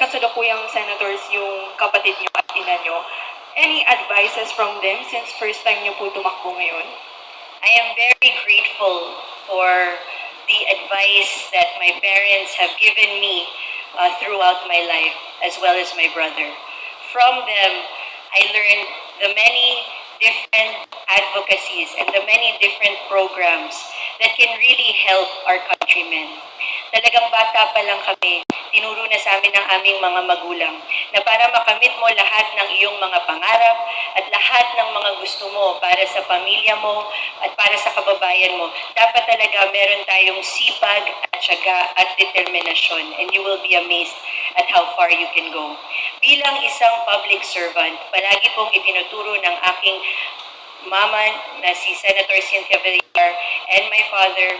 kasalukuyang senators yung kapatid niyo at ina niyo. Any advices from them since first time niyo po tumakbo ngayon? I am very grateful for the advice that my parents have given me uh, throughout my life, as well as my brother. From them, I learned the many different advocacies and the many different programs that can really help our countrymen. Talagang bata pa lang kami, tinuro na sa amin ng aming mga magulang na para makamit mo lahat ng iyong mga pangarap at lahat ng mga gusto mo para sa pamilya mo at para sa kababayan mo, dapat talaga meron tayong sipag at syaga at determinasyon and you will be amazed at how far you can go. Bilang isang public servant, palagi pong itinuturo ng aking mama na si Senator Cynthia Villar and my father,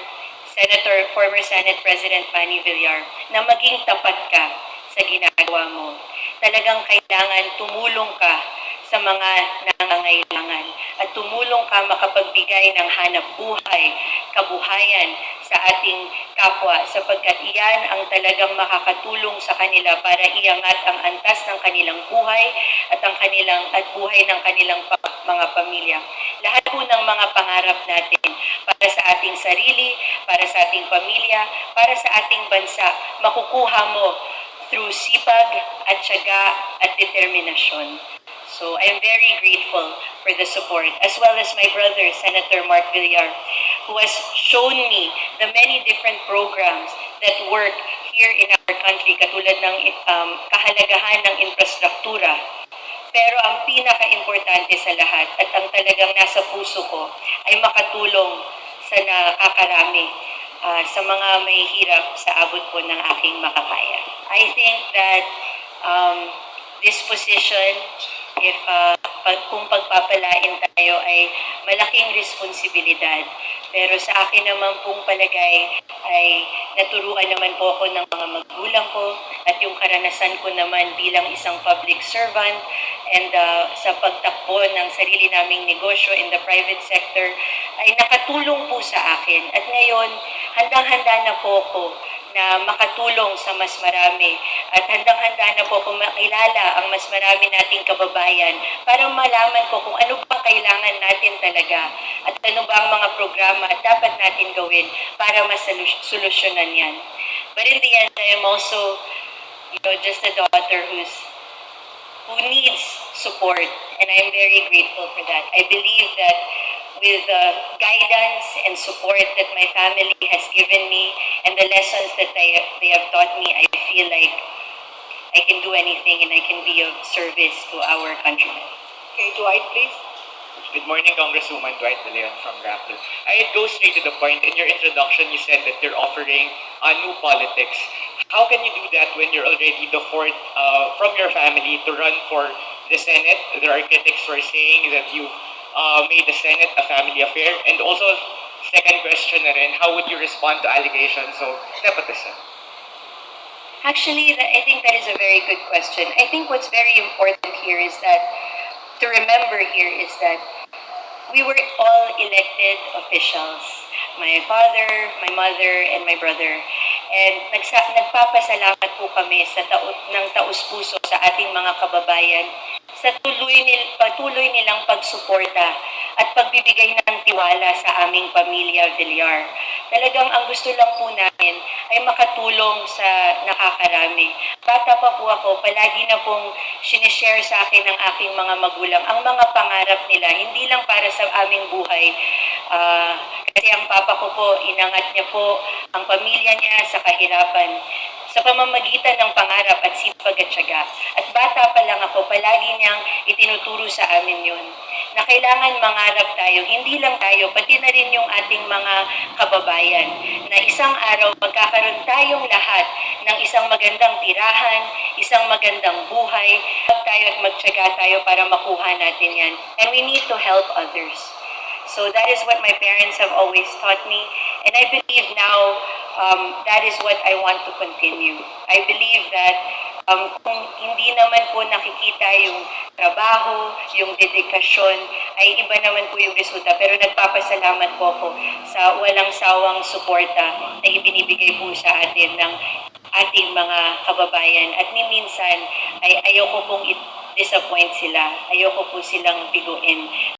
Senator, former Senate President Manny Villar, na maging tapat ka sa ginagawa mo. Talagang kailangan tumulong ka sa mga nangangailangan at tumulong ka makapagbigay ng hanap buhay, kabuhayan sa ating kapwa sapagkat iyan ang talagang makakatulong sa kanila para iangat ang antas ng kanilang buhay at ang kanilang at buhay ng kanilang mga pamilya. Lahat po ng mga pangarap natin para sa ating sarili, para sa ating pamilya, para sa ating bansa, makukuha mo through sipag at syaga at determinasyon. So I'm very grateful for the support, as well as my brother, Senator Mark Villar, who has shown me the many different programs that work here in our country, katulad ng um, kahalagahan ng infrastruktura. Pero ang pinaka-importante sa lahat at ang talagang nasa puso ko ay makatulong sa nakakarami ah, sa mga may hirap sa abot po ng aking makakaya. I think that um, this position, if uh, pag, kung pagpapalain tayo ay malaking responsibilidad. Pero sa akin naman pong palagay ay naturuan naman po ako ng mga magulang ko at yung karanasan ko naman bilang isang public servant and uh, sa pagtakbo ng sarili naming negosyo in the private sector ay nakatulong po sa akin. At ngayon, handang-handa na po ako na makatulong sa mas marami at handang-handa na po kung makilala ang mas marami nating kababayan para malaman ko kung ano bang kailangan natin talaga at ano ba ang mga programa at dapat natin gawin para masolusyonan yan. But in the end, I am also, you know, just a daughter who's who needs support, and I'm very grateful for that. I believe that with the guidance and support that my family has given me and the lessons that they, they have taught me, I feel like I can do anything and I can be of service to our countrymen. Okay, Dwight, please. Good morning, Congresswoman Dwight De Leon from Rappler. I'd go straight to the point. In your introduction, you said that you're offering a new politics. How can you do that when you're already the fourth uh, from your family to run for the Senate? There are critics saying that you've uh, made the Senate a family affair. And also, second question na rin, how would you respond to allegations of nepotism? Actually, I think that is a very good question. I think what's very important here is that, to remember here is that we were all elected officials. My father, my mother, and my brother. And nagsa, nagpapasalamat po kami sa tao, ng taus-puso sa ating mga kababayan sa tuloy, nil, patuloy nilang pagsuporta at pagbibigay ng tiwala sa aming pamilya Villar. Talagang ang gusto lang po namin ay makatulong sa nakakarami. Bata pa po ako, palagi na pong sinishare sa akin ng aking mga magulang ang mga pangarap nila, hindi lang para sa aming buhay. Ah, kasi ang papa ko po, inangat niya po ang pamilya niya sa kahirapan sa pamamagitan ng pangarap at sipag at syaga. At bata pa lang ako, palagi niyang itinuturo sa amin yun na kailangan mangarap tayo, hindi lang tayo, pati na rin yung ating mga kababayan, na isang araw magkakaroon tayong lahat ng isang magandang tirahan, isang magandang buhay, Huwag tayo at magtyaga tayo para makuha natin yan. And we need to help others. So that is what my parents have always taught me. And I believe now um, that is what I want to continue. I believe that um, kung hindi naman po nakikita yung trabaho, yung dedikasyon, ay iba naman po yung resulta. Pero nagpapasalamat po ako sa walang sawang suporta na ibinibigay po sa atin ng ating mga kababayan at ni minsan ay ayoko pong i- disappoint sila. Ayoko po silang biguin.